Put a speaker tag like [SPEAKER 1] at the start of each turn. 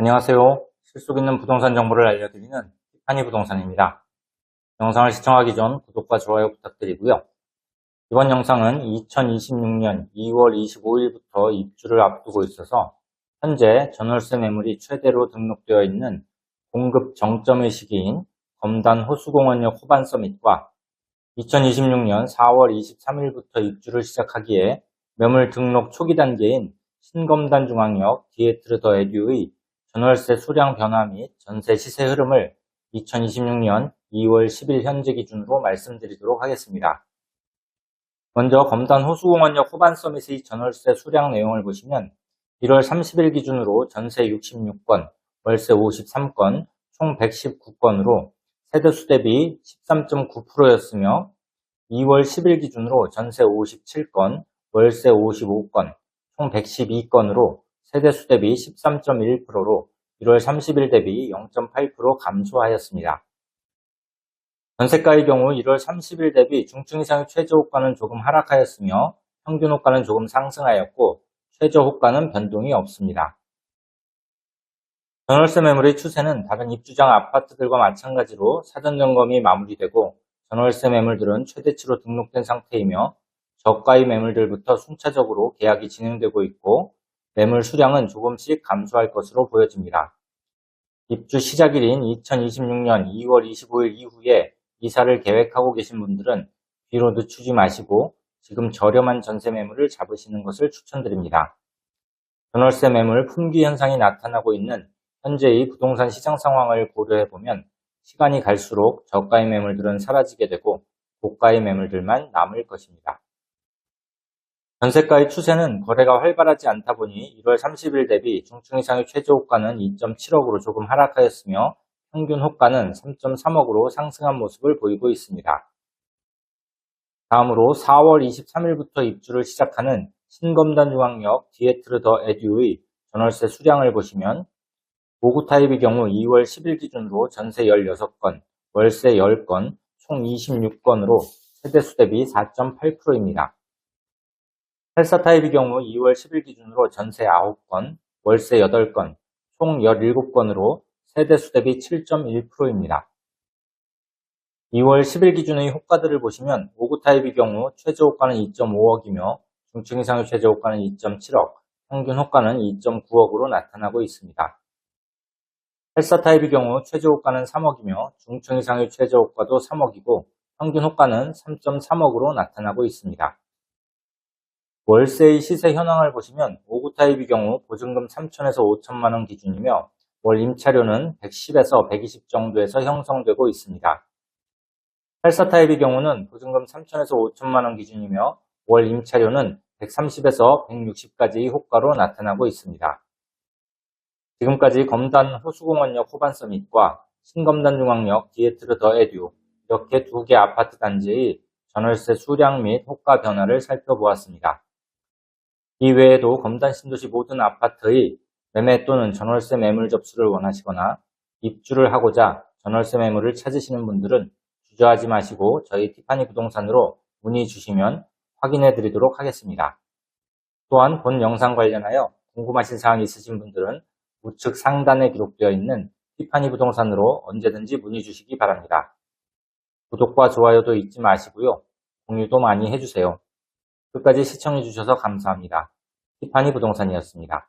[SPEAKER 1] 안녕하세요. 실속 있는 부동산 정보를 알려드리는 티파니 부동산입니다. 영상을 시청하기 전 구독과 좋아요 부탁드리고요. 이번 영상은 2026년 2월 25일부터 입주를 앞두고 있어서 현재 전월세 매물이 최대로 등록되어 있는 공급 정점의 시기인 검단 호수공원역 호반 서밋과 2026년 4월 23일부터 입주를 시작하기에 매물 등록 초기 단계인 신검단 중앙역 디에트르 더 에듀의 전월세 수량 변화 및 전세 시세 흐름을 2026년 2월 10일 현재 기준으로 말씀드리도록 하겠습니다. 먼저 검단 호수공원역 후반 서밋의 전월세 수량 내용을 보시면 1월 30일 기준으로 전세 66건, 월세 53건, 총 119건으로 세대수 대비 13.9%였으며 2월 10일 기준으로 전세 57건, 월세 55건, 총 112건으로 세대수 대비 13.1%로 1월 30일 대비 0.8% 감소하였습니다. 전세가의 경우 1월 30일 대비 중증 이상의 최저 호가는 조금 하락하였으며 평균 호가는 조금 상승하였고 최저 호가는 변동이 없습니다. 전월세 매물의 추세는 다른 입주장 아파트들과 마찬가지로 사전 점검이 마무리되고 전월세 매물들은 최대치로 등록된 상태이며 저가의 매물들부터 순차적으로 계약이 진행되고 있고 매물 수량은 조금씩 감소할 것으로 보여집니다. 입주 시작일인 2026년 2월 25일 이후에 이사를 계획하고 계신 분들은 뒤로 늦추지 마시고 지금 저렴한 전세 매물을 잡으시는 것을 추천드립니다. 전월세 매물 품귀 현상이 나타나고 있는 현재의 부동산 시장 상황을 고려해 보면 시간이 갈수록 저가의 매물들은 사라지게 되고 고가의 매물들만 남을 것입니다. 전세가의 추세는 거래가 활발하지 않다 보니 1월 30일 대비 중증 이상의 최저 호가는 2.7억으로 조금 하락하였으며 평균 호가는 3.3억으로 상승한 모습을 보이고 있습니다. 다음으로 4월 23일부터 입주를 시작하는 신검단 중앙역 디에트르 더 에듀의 전월세 수량을 보시면 5구 타입의 경우 2월 10일 기준으로 전세 16건, 월세 10건, 총 26건으로 세대수 대비 4.8%입니다. 84 타입의 경우 2월 10일 기준으로 전세 9건, 월세 8건, 총 17건으로 세대수 대비 7.1%입니다. 2월 10일 기준의 호가들을 보시면 5구 타입의 경우 최저 호가는 2.5억이며 중증 이상의 최저 호가는 2.7억, 평균 호가는 2.9억으로 나타나고 있습니다. 84 타입의 경우 최저 호가는 3억이며 중증 이상의 최저 호가도 3억이고 평균 호가는 3.3억으로 나타나고 있습니다. 월세의 시세 현황을 보시면 5구 타입의 경우 보증금 3천에서 5천만 원 기준이며 월 임차료는 110에서 120 정도에서 형성되고 있습니다. 84 타입의 경우는 보증금 3천에서 5천만 원 기준이며 월 임차료는 130에서 160까지의 호가로 나타나고 있습니다. 지금까지 검단 호수공원역 후반 서밋과 신검단 중앙역 디에트르 더 에듀 이렇게 두 개 아파트 단지의 전월세 수량 및 호가 변화를 살펴보았습니다. 이 외에도 검단 신도시 모든 아파트의 매매 또는 전월세 매물 접수를 원하시거나 입주를 하고자 전월세 매물을 찾으시는 분들은 주저하지 마시고 저희 티파니 부동산으로 문의 주시면 확인해 드리도록 하겠습니다. 또한 본 영상 관련하여 궁금하신 사항이 있으신 분들은 우측 상단에 기록되어 있는 티파니 부동산으로 언제든지 문의 주시기 바랍니다. 구독과 좋아요도 잊지 마시고요. 공유도 많이 해주세요. 끝까지 시청해 주셔서 감사합니다. 티파니 부동산이었습니다.